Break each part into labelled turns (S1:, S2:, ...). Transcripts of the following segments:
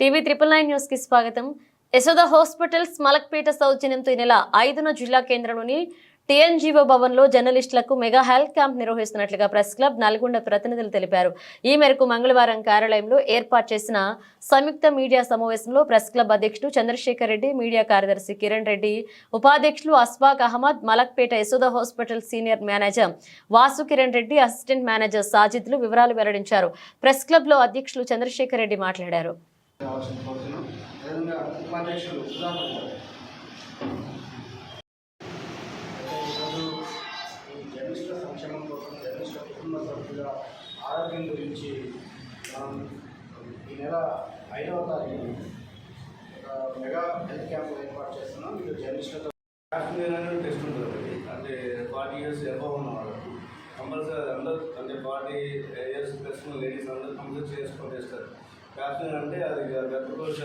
S1: TV triple nine న్యూస్కి స్వాగతం. Yashoda hospitals Malakpet సౌజన్యంతో ఈ నెల ఐదున జిల్లా కేంద్రంలోని టీఎన్జీఓ భవన్లో జర్నలిస్టులకు మెగా హెల్త్ క్యాంప్ నిర్వహిస్తున్నట్లుగా ప్రెస్ క్లబ్ నల్గొండ ప్రతినిధులు తెలిపారు. ఈ మేరకు మంగళవారం కార్యాలయంలో ఏర్పాటు చేసిన సంయుక్త మీడియా సమావేశంలో ప్రెస్ క్లబ్ అధ్యక్షుడు చంద్రశేఖర్ రెడ్డి మీడియా కార్యదర్శి కిరణ్ రెడ్డి ఉపాధ్యక్షులు Ashfaq Ahmed Malakpet Yashoda hospital senior manager Vasu Kiran Reddy assistant manager సాజిద్లు వివరాలు వెల్లడించారు. ప్రెస్ క్లబ్లో అధ్యక్షులు చంద్రశేఖర్ రెడ్డి మాట్లాడారు.
S2: కావాల్సిన కోరుతున్నాం అదేవిధంగా ఉపాధ్యక్షులు సుధాకర్ గారు ఈరోజు ఈ జర్నలిస్టుల సంక్షేమం కోసం జర్నలిస్టుల కుటుంబ సభ్యుల ఆరోగ్యం గురించి మనం ఈ నెల ఐదవ తారీఖు ఒక మెగా హెల్త్ క్యాంప్ ఏర్పాటు చేస్తున్నాం. మీరు జర్నలిస్టులతో
S3: కాశ్మీర్ టెస్ట్ ఉంటుంది ఒకటి. అంటే ఫార్టీ ఇయర్స్ ఎబవ్ ఉన్న వాళ్ళకు కంపల్సరీ అందరూ అంటే ఫార్టీ ఇయర్స్ ప్లస్ లేడీస్ అందరూ కంపల్సరీ చేసుకొని చేస్తారు. కాశ్మీర్ అంటే అది గర్భకోశ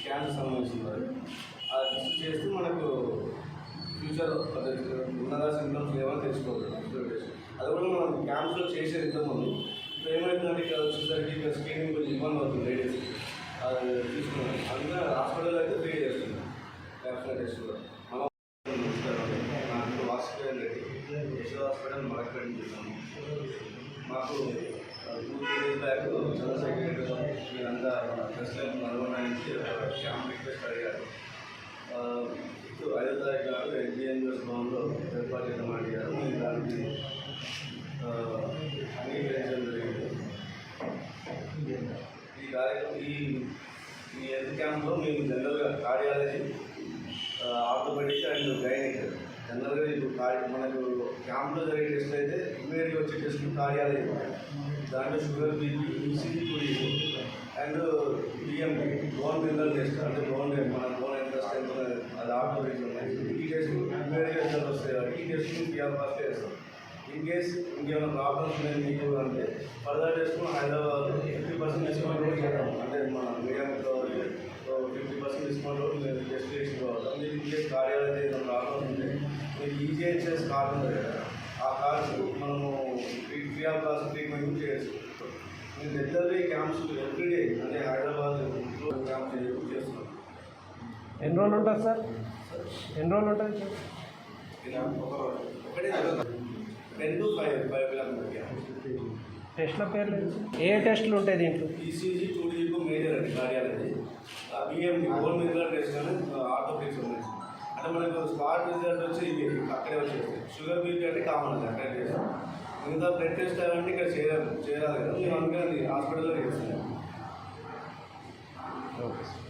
S3: క్యాన్సర్ సంబంధించింది అది ఆ టెస్ట్ చేస్తే మనకు ఫ్యూచర్ అదే ఉన్నదా సింటమ్స్ ఏమైనా తెలుసుకోవచ్చు అది కూడా మనం క్యాంప్స్లో చేసేది ఇంతకుముందు ఇప్పుడు ఏమైతుందంటే ఇక్కడ వచ్చేసరికి ఇక్కడ స్క్రీనింగ్ కొంచెం ఇబ్బంది అవుతుంది లేడీస్ అది తీసుకున్నాం అందుకే హాస్పిటల్ అయితే ఫ్రీ చేస్తుంది క్యాన్సర్ టెస్ట్ కూడా మనం నాకు హాస్పిటల్ రెడ్డి హాస్పిటల్ మరక్కడ చేసాము మాకు two three days back Chandrashekar Reddy మీరంతా ప్రెస్ లైన్ నల్గొండ నుంచి క్యాంప్ రిక్వెస్ట్ అడిగారు ఐదో తారీఖు నాడు భవన్లో ఏర్పాటు చేయడం అడిగారు మేము దానికి అంగీకరించడం జరిగింది ఈ కార్యక్రమం ఈ ఈ హెల్త్ క్యాంప్లో మేము జనరల్గా కార్డియాలజీ ఆర్థోపెడిక్ అండ్ గైనిక్ జనరల్గా ఇప్పుడు మనకు క్యాంప్లో జరిగే టెస్ట్ అయితే ఇమీడియట్గా వచ్చే టెస్ట్ కార్డియాలజీ దాంట్లో షుగర్ బీపీ ఈసీజీ కూడా and BMP bone mineral test అంటే బోన్ మన బోన్ ఎంత స్ట్రెంత్ ఉన్నది అది ఆర్థోపెడిక్ ఉన్నాయి. ఈ టెస్ట్ ఇమీడియట్గా రిజల్ట్ వస్తాయి. కాబట్టి ఈ టెస్ట్ పిఆర్ ఫస్ట్ చేస్తాం. ఇన్ కేస్ ఇంకేమైనా ప్రాబ్లమ్స్ ఉన్నాయి మీకు అంటే ఫర్దర్ చేసుకుని హైదరాబాద్ ఫిఫ్టీ పర్సెంట్ డిస్కౌంట్ కూడా చేద్దాం అంటే మన మీడియంలో ఫిఫ్టీ పర్సెంట్ డిస్కౌంట్ కూడా మీరు టెస్ట్ చేసి కావాలి మీరు ఇన్ కేస్ కార్యాలయం ఈజీహెచ్ఎస్ కార్డు ఉంది కదా ఆ కార్డు మనము ఫ్రీ ఆఫ్ కాస్ట్ ట్రీట్మెంట్ చేయొచ్చు. మీరు రెగ్యులర్లీ క్యాంప్స్ ఎవ్రీడే అంటే హైదరాబాద్ క్యాంప్స్ చేస్తున్నాం.
S4: ఎన్ని రోజులు ఉంటుంది సార్? ఎన్ని రోజులు ఉంటుంది సార్
S3: ఇలా ఒక ఒకటే ten to five five kilometre camp
S4: టెస్ట్ల పేర్లు? ఏ టెస్ట్లు ఉంటాయి దీంట్లో?
S3: ఈసీజీ టూ డీకు మేజర్ అండి కార్డియాలజీ. హార్ట్ రిజల్ట్ వచ్చి ఇవి అక్కడే వచ్చేస్తాయి షుగర్ బీపీ అంటే కామన్ అది అక్కడే చేస్తాం. మిగతా బ్లడ్ టెస్ట్ అవన్నీ ఇక్కడ చేయాలి చేయాలి కదా. మేము అందుకని హాస్పిటల్లో చేస్తున్నాం
S4: ఓకే సార్.